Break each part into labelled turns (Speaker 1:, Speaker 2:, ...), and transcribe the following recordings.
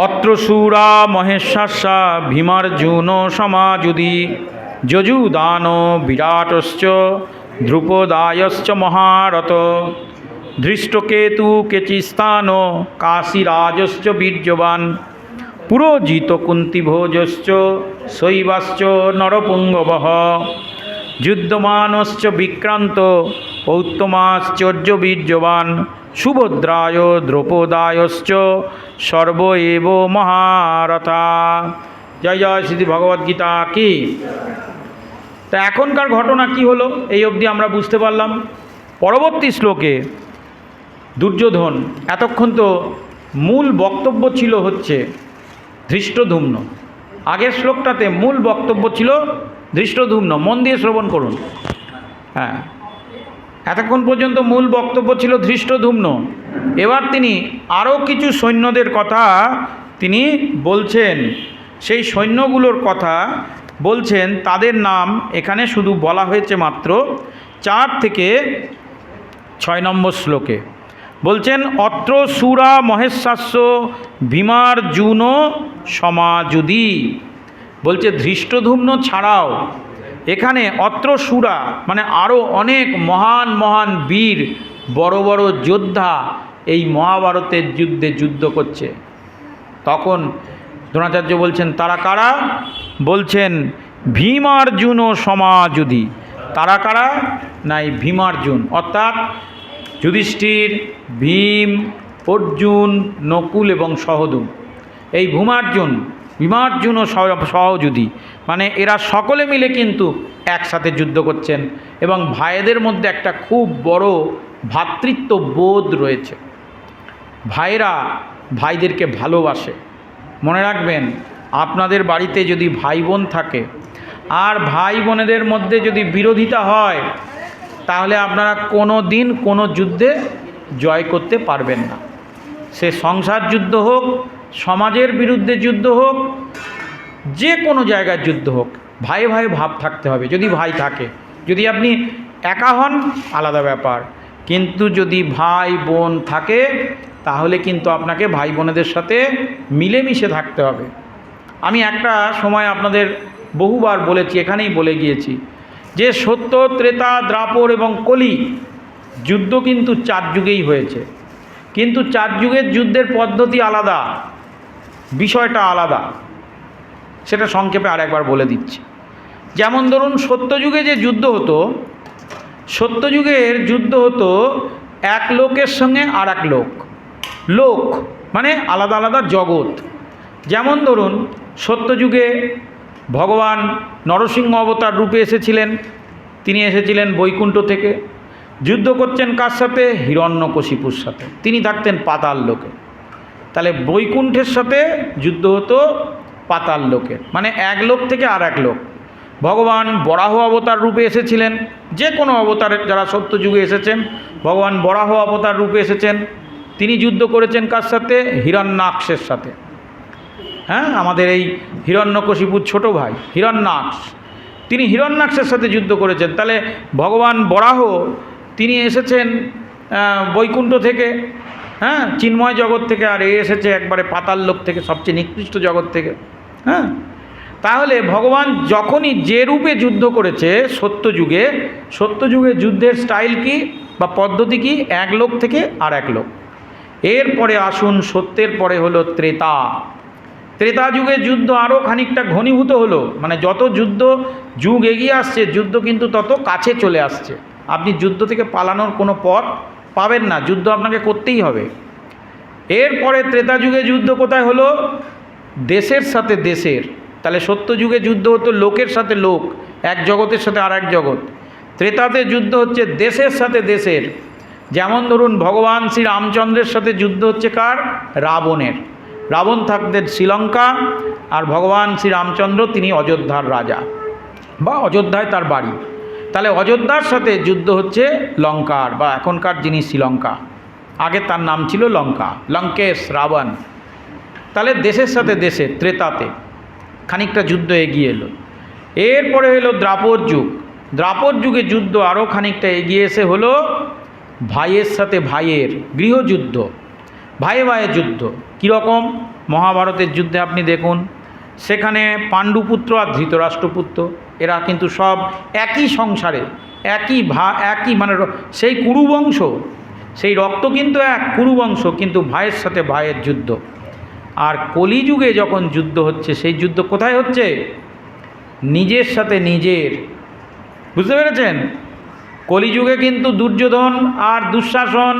Speaker 1: অত্র সুরা মহেশাসা ভীমার্জুন সমাজুদি যজুদান বিরাটশ্চ ধ্রুপদায়শ্চ মহারথ ধৃষ্টকেতু কেচিস্তান কাশীরাজশ্চ বীর্যবান পুরোজিত কুন্তিভোজশ্চ শৈবাশ্চ নরপুঙ্গবহ যুদ্ধমানশ্চ বিক্রান্ত পৌত্তমাশ্চর্য বীর্যবান সুভদ্রায় দ্রৌপদায়শ্চ সর্ব এব মহারথা। জয় জয় শ্রী ভগবদ্গীতা কি? তা এখনকার ঘটনা কি হলো? এই অবধি আমরা বুঝতে পারলাম। পরবর্তী শ্লোকে দুর্যোধন, এতক্ষণ তো মূল বক্তব্য ছিল হচ্ছে ধৃষ্টধুম্ন। আগের শ্লোকটাতে মূল বক্তব্য ছিল ধৃষ্টধুম্ন, মন দিয়ে শ্রবণ করুন। হ্যাঁ। এতক্ষণ পর্যন্ত মূল বক্তব্য ছিল ধৃষ্টধুম্ন। এবার তিনি আরও কিছু সৈন্যদের কথা তিনি বলছেন। সেই সৈন্যগুলোর কথা বলছেন, তাদের নাম এখানে শুধু বলা হয়েছে মাত্র চার থেকে ছয় নম্বর শ্লোকে। বলছেন, অত্র সুরা মহেশাস্য ভীমার জুন সমাজুদি। বলছে, ধৃষ্টধুম্ন ছাড়াও এখানে অত্র সুরা মানে আরও অনেক মহান মহান বীর, বড় বড় যোদ্ধা এই মহাভারতের যুদ্ধে যুদ্ধ করছে। তখন দ্রোণাচার্য বলছেন, তারা কারা? বলছেন, ভীমার্জুন ও সমাজুদি তারা কারা? নাই, ভীমার্জুন। অর্থাৎ যুধিষ্ঠির, ভীম, অর্জুন, নকুল এবং সহদুম। এই ভূমার্জুন ভীমার্জুন ও সহ- সহযোধী মানে এরা সকলে মিলে কিন্তু একসাথে যুদ্ধ করছেন এবং ভাইদের মধ্যে একটা খুব বড় ভ্রাতৃত্ব বোধ রয়েছে। ভাইরা ভাইদেরকে ভালোবাসে। মনে রাখবেন, আপনাদের বাড়িতে যদি ভাই বোন থাকে আর ভাই বোনেদের মধ্যে যদি বিরোধিতা হয়, তাহলে আপনারা কোনো দিন কোনো যুদ্ধে জয় করতে পারবেন না। সে সংসার যুদ্ধ হোক সমাজের বিরুদ্ধে যুদ্ধ হোক, যে কোনো জায়গার যুদ্ধ হোক, ভাই ভাই ভাব থাকতে হবে, যদি ভাই থাকে। যদি আপনি একা হন, আলাদা ব্যাপার। কিন্তু যদি ভাই বোন থাকে, তাহলে কিন্তু আপনাকে ভাই বোনেদের সাথে মিলেমিশে থাকতে হবে। আমি একটা সময় আপনাদের বহুবার বলেছি, এখানেই বলে গিয়েছি যে সত্য, ত্রেতা, দ্রাপর এবং কলি যুদ্ধ কিন্তু চার যুগেই হয়েছে। কিন্তু চার যুগের যুদ্ধের পদ্ধতি আলাদা। বিষয়টা আলাদা। সেটা সংক্ষেপে আরেকবার বলে দিচ্ছি। যেমন ধরুন, সত্যযুগে যে যুদ্ধ হতো, সত্যযুগের যুদ্ধ হতো এক লোকের সঙ্গে আর এক লোক। লোক মানে আলাদা আলাদা জগৎ। যেমন ধরুন, সত্যযুগে ভগবান নরসিংহ অবতার রূপে এসেছিলেন। তিনি এসেছিলেন বৈকুণ্ঠ থেকে। যুদ্ধ করছেন কার সাথে? হিরণ্যকশিপুর সাথে। তিনি থাকতেন পাতাল লোকে। তাহলে বৈকুণ্ঠের সাথে যুদ্ধ হতো পাতাল লোকের মানে এক লোক থেকে আর এক লোক। ভগবান বরাহ অবতার রূপে এসেছিলেন, যে কোনো অবতারের যারা সত্যযুগে এসেছেন, ভগবান বরাহ অবতার রূপে এসেছেন, তিনি যুদ্ধ করেছেন কার সাথে? হিরণ্যাক্ষের সাথে। হ্যাঁ আমাদের এই হিরণ্যকশিপুর ছোট ভাই, হিরণ্যাক্ষ, তিনি হিরণ্যাক্ষের সাথে যুদ্ধ করেছেন। তাহলে ভগবান বরাহ, তিনি এসেছেন বৈকুণ্ঠ থেকে হ্যাঁ চিন্ময় জগৎ থেকে আর এ এসেছে একবারে পাতাল লোক থেকে, সবচেয়ে নিকৃষ্ট জগৎ থেকে হ্যাঁ? তাহলে ভগবান যখনই যে রূপে যুদ্ধ করেছে সত্যযুগে সত্যযুগে যুদ্ধের স্টাইল কি বা পদ্ধতি কি? এক লোক থেকে আর এক লোক। এরপরে আসুন সত্যের পরে হলো ত্রেতা। ত্রেতা যুগে যুদ্ধ আরও খানিকটা ঘনীভূত হলো মানে যত যুদ্ধ যুগ এগিয়ে আসছে, যুদ্ধ কিন্তু তত কাছে চলে আসছে। আপনি যুদ্ধ থেকে পালানোর কোনো পথ পাবেন না, যুদ্ধ আপনাকে করতেই হবে। এরপরে ত্রেতা যুগে যুদ্ধ কোথায় হলো? দেশের সাথে দেশের। তাহলে সত্য যুগে যুদ্ধ হতো লোকের সাথে লোক, এক জগতের সাথে আর এক জগৎ। ত্রেতাতে যুদ্ধ হচ্ছে দেশের সাথে দেশের। যেমন ধরুন ভগবান শ্রী রামচন্দ্রের সাথে যুদ্ধ হচ্ছে কার? রাবণের। রাবণ থাকতেন শ্রীলঙ্কা আর ভগবান শ্রী রামচন্দ্র তিনি অযোধ্যার রাজা বা অযোধ্যায় তার বাড়ি। তাহলে অযোধ্যার সাথে যুদ্ধ হচ্ছে লঙ্কার, বা এখনকার যিনি শ্রীলঙ্কা, আগে তার নাম ছিল লঙ্কা, লঙ্কেশ রাবণ। তাহলে দেশের সাথে দেশে, ত্রেতাতে খানিকটা যুদ্ধ এগিয়ে এলো। এরপরে হলো দ্রাপর যুগ। দ্রাপর যুগে যুদ্ধ আরও খানিকটা এগিয়ে এসে হলো ভাইয়ের সাথে ভাইয়ের গৃহযুদ্ধ, ভাইয়ে ভাইয়ে যুদ্ধ। কীরকম? মহাভারতের যুদ্ধে আপনি দেখুন, সেখানে পাণ্ডুপুত্র আর ধৃতরাষ্ট্রপুত্র। এরা কিন্তু সব একই সংসারে, একই ভা, একই মানে সেই কুরুবংশ, সেই রক্ত কিন্তু এক কুরুবংশ, কিন্তু ভাইয়ের সাথে ভাইয়ের যুদ্ধ। আর কলিযুগে যখন যুদ্ধ হচ্ছে, সেই যুদ্ধ কোথায় হচ্ছে? নিজের সাথে নিজের। বুঝতে পেরেছেন? কলিযুগে কিন্তু দুর্যোধন আর দুঃশাসন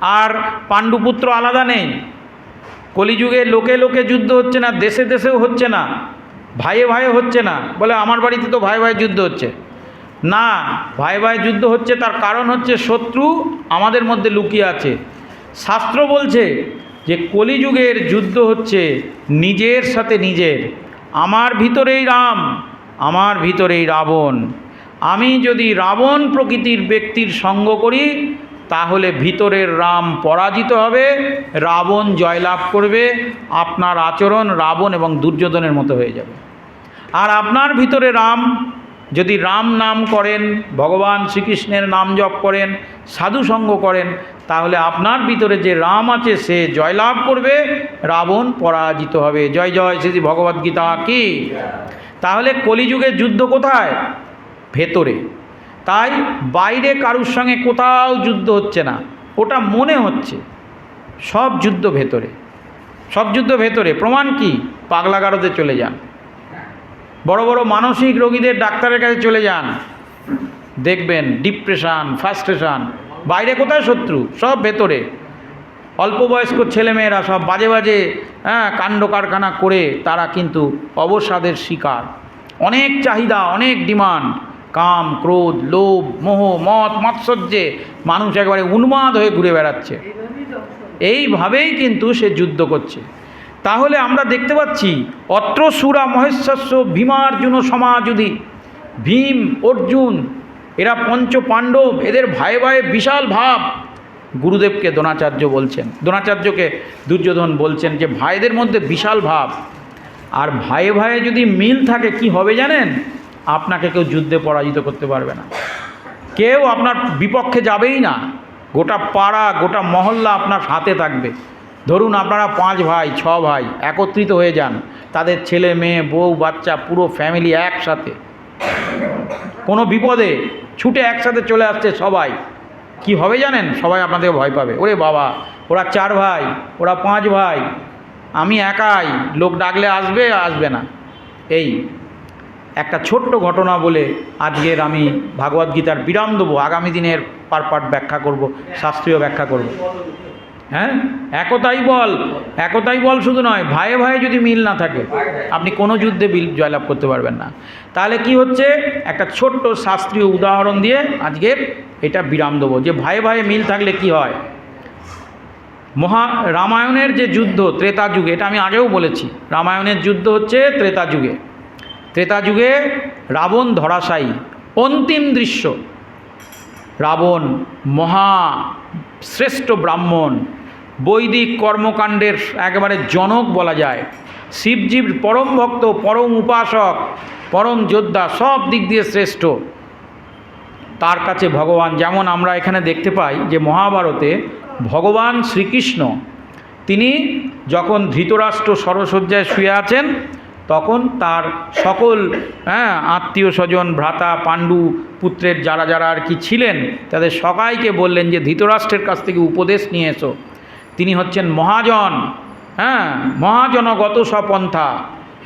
Speaker 1: আর পাণ্ডুপুত্র আলাদা নেই। কলিযুগে লোকে লোকে যুদ্ধ হচ্ছে না, দেশে দেশেও হচ্ছে না। ভাইয়ে ভাইয়ে হচ্ছে না। বলে আমার বাড়িতে তো ভাই ভাই যুদ্ধ হচ্ছে। না ভাই ভাই যুদ্ধ হচ্ছে, তার কারণ হচ্ছে শত্রু আমাদের মধ্যে লুকিয়ে আছে। শাস্ত্র বলছে যে, কলিযুগের যুদ্ধ হচ্ছে নিজের সাথে নিজের। আমার ভিতরেই রাম, আমার ভিতরেই রাবণ। আমি যদি রাবণ প্রকৃতির ব্যক্তির সঙ্গ করি তাহলে ভিতরের রাম পরাজিত হবে, রাবণ জয়লাভ করবে, আপনার আচরণ রাবণ এবং দুর্যোধনের মতো হয়ে যাবে। আর আপনার ভিতরে রাম, যদি রাম নাম করেন, ভগবান শ্রীকৃষ্ণের নাম জপ করেন, সাধু সঙ্গ করেন, তাহলে আপনার ভিতরে যে রাম আছে, সে জয়লাভ করবে, রাবণ পরাজিত হবে। জয় জয় শ্রী ভগবদ্গীতা কি? তাহলে কলিযুগের যুদ্ধ কোথায়? ভেতরে। তাই বাইরে কারুর সঙ্গে কোথাও যুদ্ধ হচ্ছে না। ওটা মনে হচ্ছে। সব যুদ্ধ ভেতরে। সব যুদ্ধ ভেতরে। প্রমাণ কি? পাগলাগারদে চলে যান। বড় বড় মানসিক রোগীদের ডাক্তারের কাছে চলে যান। দেখবেন ডিপ্রেশান, ফার্স্ট্রেশন। বাইরে কোথায় শত্রু? সব ভেতরে। অল্প বয়স্ক ছেলেমেয়েরা সব বাজে বাজে হ্যাঁ কাণ্ড কারখানা করে তারা কিন্তু অবসাদের শিকার। অনেক চাহিদা, অনেক ডিমান্ড। কাম, ক্রোধ, লোভ, মোহ, মত, মৎসর্যে মানুষ একেবারে উন্মাদ হয়ে ঘুরে বেড়াচ্ছে। এইভাবেই কিন্তু সে যুদ্ধ করছে। তাহলে আমরা দেখতে পাচ্ছি, অত্র সুরা মহেশ্বস্য, ভীমার্জুন সমাযুধি ভীম, অর্জুন, এরা পঞ্চ পাণ্ডব, এদের ভাই ভাইয়ে বিশাল ভাব। গুরুদেবকে দ্রোণাচার্য বলছেন। দ্রোণাচার্যকে দুর্যোধন বলছেন যে, ভাইদের মধ্যে বিশাল ভাব। আর ভাইয়ে ভাইয়ে যদি মিল থাকে, কি হবে জানেন? আপনাকে কেউ যুদ্ধে পরাজিত করতে পারবে না। কেউ আপনার বিপক্ষে যাবেই না। গোটা পাড়া, গোটা মহল্লা আপনার হাতে থাকবে। ধরুন আপনারা পাঁচ ভাই, ছ ভাই একত্রিত হয়ে যান, তাদের ছেলে, মেয়ে, বউ, বাচ্চা, পুরো ফ্যামিলি একসাথে। কোনো বিপদে ছুটে একসাথে চলে আসছে সবাই। কি হবে জানেন? সবাই আপনাদের ভয় পাবে। ওরে বাবা, ওরা চার ভাই, ওরা পাঁচ ভাই। আমি একাই, লোক ডাকলে আসবে আসবে না। এই একটা ছোট্ট ঘটনা বলে আজকের আমি ভাগবত গীতার বিরাম দেবো। আগামী দিনের পার ব্যাখ্যা করব, শাস্ত্রীয় ব্যাখ্যা করব। হ্যাঁ? একতাই বল একতাই বল শুধু নয় ভাইয়ে ভাইয়ে যদি মিল না থাকে, আপনি কোনো যুদ্ধে বিল জয়লাভ করতে পারবেন না। তাহলে কি হচ্ছে? একটা ছোট্ট শাস্ত্রীয় উদাহরণ দিয়ে আজকের এটা বিরাম দেবো। যে ভাইয়ে ভাইয়ে মিল থাকলে কি হয়? মহা, রামায়ণের যে যুদ্ধ, ত্রেতা যুগে, এটা আমি আগেও বলেছি। রামায়ণের যুদ্ধ হচ্ছে ত্রেতা যুগে। ত্রেতা যুগে রাবণ ধরাশায়ী, অন্তিম দৃশ্য। রাবণ মহা শ্রেষ্ঠ ব্রাহ্মণ। বৈদিক কর্মকাণ্ডের একেবারে জনক বলা যায়। শিবজির পরম ভক্ত, পরম উপাসক, পরম যোদ্ধা সব দিক দিয়ে শ্রেষ্ঠ। তার কাছে ভগবান, যেমন আমরা এখানে দেখতে পাই যে মহাভারতে ভগবান শ্রীকৃষ্ণ, তিনি যখন ধৃতরাষ্ট্র সরসজ্জায় শুয়ে আছেন তখন তার সকল হ্যাঁ আত্মীয় স্বজন, ভ্রাতা, পাণ্ডু, পুত্রের যারা যারা আর কি ছিলেন, তাদের সবাইকে বললেন যে, ধৃতরাষ্ট্রের কাছ থেকে উপদেশ নিয়ে এসো। তিনি হচ্ছেন মহাজন হ্যাঁ মহাজনগত সপন্থা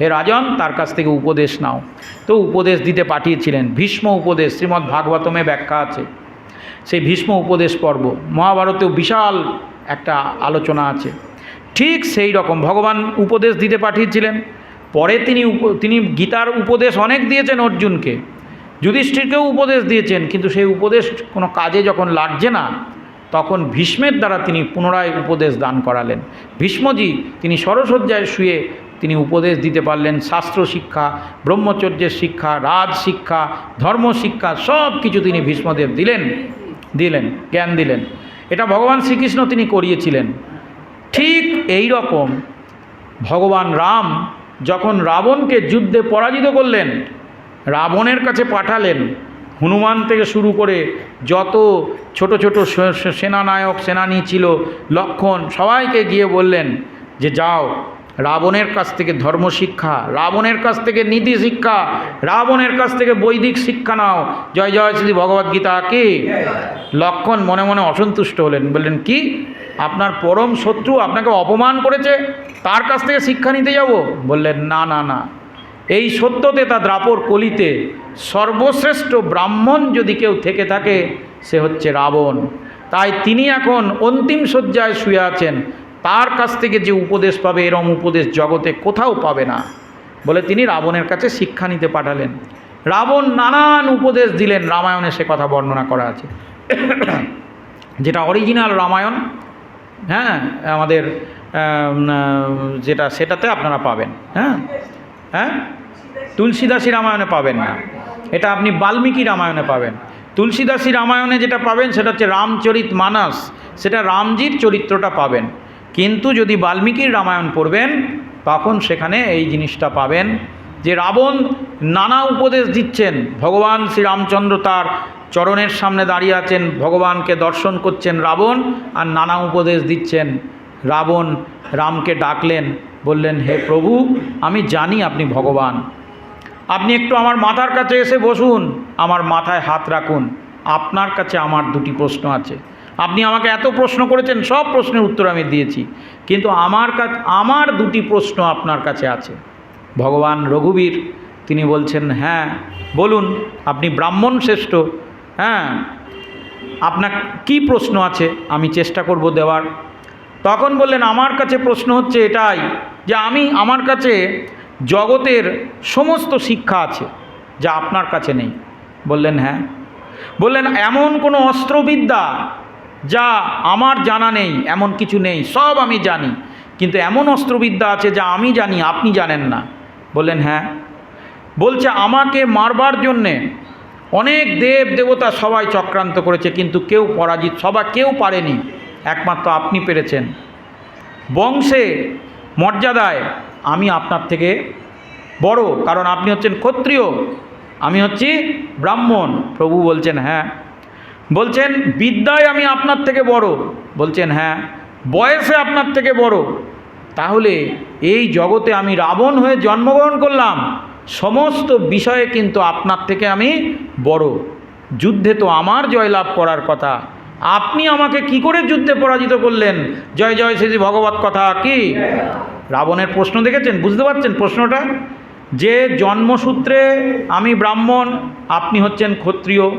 Speaker 1: হে রাজন, তার কাছ থেকে উপদেশ নাও। তো উপদেশ দিতে পাঠিয়েছিলেন। ভীষ্ম উপদেশ, শ্রীমদ্ ভাগবতমে ব্যাখ্যা আছে। সেই ভীষ্ম উপদেশ পর্ব, মহাভারতেও বিশাল একটা আলোচনা আছে। ঠিক সেই রকম ভগবান উপদেশ দিতে পাঠিয়েছিলেন। পরে তিনি তিনি গীতার উপদেশ অনেক দিয়েছেন অর্জুনকে। যুধিষ্ঠিরকেও উপদেশ দিয়েছেন, কিন্তু সেই উপদেশ কোনো কাজে যখন লাগছে না, তখন ভীষ্মের দ্বারা তিনি পুনরায় উপদেশ দান করালেন। ভীষ্মজি, তিনি সরসজ্জায় শুয়ে তিনি উপদেশ দিতে পারলেন, শাস্ত্র শিক্ষা, ব্রহ্মচর্যের শিক্ষা, রাজ শিক্ষা, ধর্ম শিক্ষা, সব কিছু তিনি ভীষ্মদেব দিলেন দিলেন, জ্ঞান দিলেন। এটা ভগবান শ্রীকৃষ্ণ তিনি করিয়েছিলেন। ঠিক এই রকম ভগবান রাম যখন রাবণকে যুদ্ধে পরাজিত করলেন, রাবণের কাছে পাঠালেন হনুমান থেকে শুরু করে যত ছোট ছোট সেনানায়ক, সেনানী ছিল, লক্ষণ সবাইকে গিয়ে বললেন যে, যাও রাবণের কাছ থেকে ধর্ম শিক্ষা রাবণের কাছ থেকে নীতি শিক্ষা, রাবণের কাছ থেকে বৈদিক শিক্ষা নাও। জয় জয় শ্রী ভগবদ্গীতা কি? লক্ষণ মনে মনে অসন্তুষ্ট হলেন। বললেন, কি? আপনার পরম শত্রু আপনাকে অপমান করেছে? তার কাছ থেকে শিক্ষা নিতে যাব? বললেন, না না না। এই সত্যতে তা দ্রাপর কলিতে সর্বশ্রেষ্ঠ ব্রাহ্মণ যদি কেউ থেকে থাকে, সে হচ্ছে রাবণ। তাই তিনি এখন অন্তিম শয্যায় শুয়ে আছেন। তার কাছ থেকে যে উপদেশ পাবে, এরম উপদেশ জগতে কোথাও পাবে না বলে তিনি রাবণের কাছে শিক্ষা নিতে পাঠালেন। রাবণ নানান উপদেশ দিলেন। রামায়ণে সে কথা বর্ণনা করা আছে। যেটা অরিজিনাল রামায়ণ হ্যাঁ আমাদের যেটা সেটাতে আপনারা পাবেন হ্যাঁ হ্যাঁ তুলসীদাসী রামায়ণে পাবেন না। এটা আপনি বাল্মীকি রামায়ণে পাবেন। তুলসীদাসী রামায়ণে যেটা পাবেন সেটা হচ্ছে রামচরিত মানস। সেটা রামজির চরিত্রটা পাবেন। কিন্তু যদি বাল্মীকির রামায়ণ পড়বেন, তখন সেখানে এই জিনিসটা পাবেন যে রাবণ নানা উপদেশ দিচ্ছেন। ভগবান শ্রীরামচন্দ্র তার চরণের সামনে দাঁড়িয়ে আছেন, ভগবানকে দর্শন করছেন রাবণ আর নানা উপদেশ দিচ্ছেন। রাবণ রামকে ডাকলেন, বললেন, হে প্রভু, আমি জানি আপনি ভগবান। আপনি একটু আমার মাথার কাছে এসে বসুন, আমার মাথায় হাত রাখুন। আপনার কাছে আমার দুটি প্রশ্ন আছে। আপনি আমাকে এত প্রশ্ন করেছেন, সব প্রশ্নের উত্তর আমি দিয়েছি। কিন্তু আমার কাছে আমার দুটি প্রশ্ন আপনার কাছে আছে। ভগবান রঘুবীর, তিনি বলছেন হ্যাঁ বলুন, আপনি ব্রাহ্মণ শ্রেষ্ঠ হ্যাঁ আপনার কি প্রশ্ন আছে? আমি চেষ্টা করব দেওয়ার। তখন বললেন, আমার কাছে প্রশ্ন হচ্ছে এটাই, যে আমি, আমার কাছে জগতের সমস্ত শিক্ষা আছে, যা আপনার কাছে নেই। বললেন হ্যাঁ। বললেন, এমন কোনো অস্ত্রবিদ্যা যা আমার জানা নেই, এমন কিছু নেই, সব আমি জানি। কিন্তু এমন অস্ত্রবিদ্যা আছে যা আমি জানি, আপনি জানেন না। বললেন হ্যাঁ। বলছে, আমাকে মারবার জন্যে অনেক দেব দেবতা সবাই চক্রান্ত করেছে, কিন্তু কেউ পরাজিত সবাই কেউ পারেনি। একমাত্র আপনি পেরেছেন। বংশে মর্যাদায় আমি আপনার থেকে বড়, কারণ আপনি হচ্ছেন ক্ষত্রিয়, আমি হচ্ছি ব্রাহ্মণ। প্রভু বলছেন হ্যাঁ। বলছেন, বিদ্যায় আমি আপনার থেকে বড়। বলছেন হ্যাঁ বয়সে আপনার থেকে বড়। তাহলে এই জগতে আমি রাবণ হয়ে জন্মগ্রহণ করলাম। সমস্ত বিষয়ে কিন্তু আপনার থেকে আমি বড়। যুদ্ধে তো আমার জয়লাভ করার কথা। আপনি আমাকে কি করে যুদ্ধে পরাজিত করলেন? জয় জয় শ্রী ভগবত কথা কি? রাবণের প্রশ্ন দেখেছেন? বুঝতে পারছেন প্রশ্নটা? যে জন্মসূত্রে আমি ব্রাহ্মণ, আপনি হচ্ছেন ক্ষত্রিয়।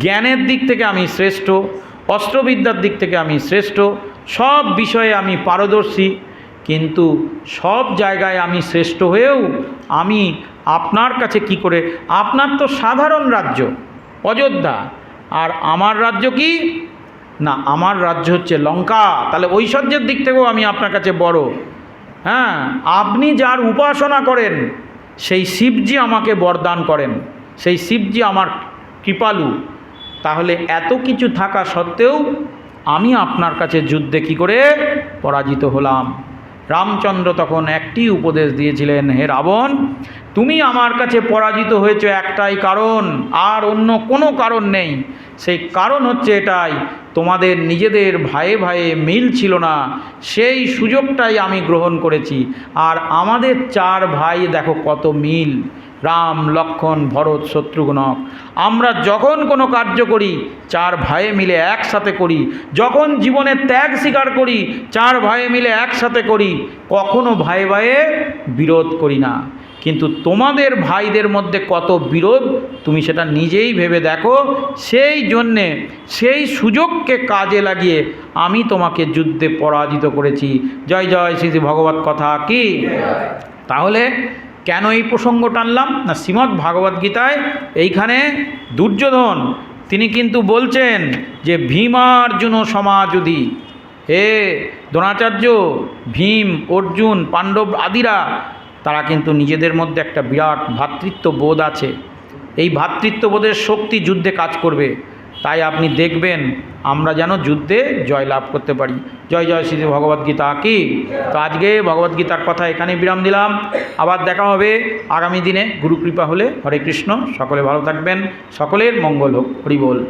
Speaker 1: জ্ঞানের দিক থেকে আমি শ্রেষ্ঠ, অস্ত্রবিদ্যার দিক থেকে আমি শ্রেষ্ঠ, সব বিষয়ে আমি পারদর্শী, কিন্তু সব জায়গায় আমি শ্রেষ্ঠ হয়েও আমি আপনার কাছে কি করে? আপনার তো সাধারণ রাজ্য, অযোধ্যা। আর আমার রাজ্য কি? না, আমার রাজ্য হচ্ছে লঙ্কা। তাহলে ঐশ্বর্যের দিক থেকেও আমি আপনার কাছে বড়। হ্যাঁ আপনি যার উপাসনা করেন, সেই শিবজি আমাকে বরদান করেন। সেই শিবজি আমার কৃপালু। তাহলে এত কিছু থাকা সত্ত্বেও আমি আপনার কাছে যুদ্ধে কি করে পরাজিত হলাম? রামচন্দ্র তখন একটি উপদেশ দিয়েছিলেন, হে রাবণ, তুমি আমার কাছে পরাজিত হয়েছে একটাই কারণ, আর অন্য কোনো কারণ নেই। সেই কারণ হচ্ছে এটাই, তোমাদের নিজেদের ভাইয়ে ভাইয়ে মিল ছিল না। সেই সুযোগটাই আমি গ্রহণ করেছি। আর আমাদের চার ভাই দেখো কত মিল। রাম লক্ষণ ভরত শত্রুঘ্ন আমরা যখন কোনো কার্য করি চার ভাইয়ে মিলে একসাথে করি। যখন জীবনে ত্যাগ স্বীকার করি চার ভাইয়ে মিলে একসাথে করি কখনো ভাই ভাইয়ে বিরোধ করি না। কিন্তু তোমাদের ভাইদের মধ্যে কত বিরোধ তুমি সেটা নিজেই ভেবে দেখো। সেই জন্যে সেই সুযোগকে কাজে লাগিয়ে আমি তোমাকে যুদ্ধে পরাজিত করেছি। জয় জয় শ্রী শ্রী ভগবত কথা কি? তাহলে কেন এই প্রসঙ্গ টানলাম? না, শ্রীমদ্ ভাগবদ্গীতায় এইখানে দুর্যোধন, তিনি কিন্তু বলছেন যে ভীমার্জুন সমাজুদি হে দ্রোণাচার্য, ভীম, অর্জুন, পাণ্ডব আদিরা, তারা কিন্তু নিজেদের মধ্যে একটা বিরাট ভ্রাতৃত্ব বোধ আছে। এই ভ্রাতৃত্ববোধের শক্তি যুদ্ধে কাজ করবে। তাই আপনি দেখবেন আমরা যেন যুদ্ধে জয় লাভ করতে পারি। জয় জয় শ্রী ভগবদ্গীতা কি? তো আজকে ভগবদ্গীতার কথা এখানে বিরাম দিলাম। আবার দেখা হবে আগামী দিনে। গুরুকৃপা হলে হরে কৃষ্ণ। সকলে ভালো থাকবেন। সকলের মঙ্গল হোক। হরি বল।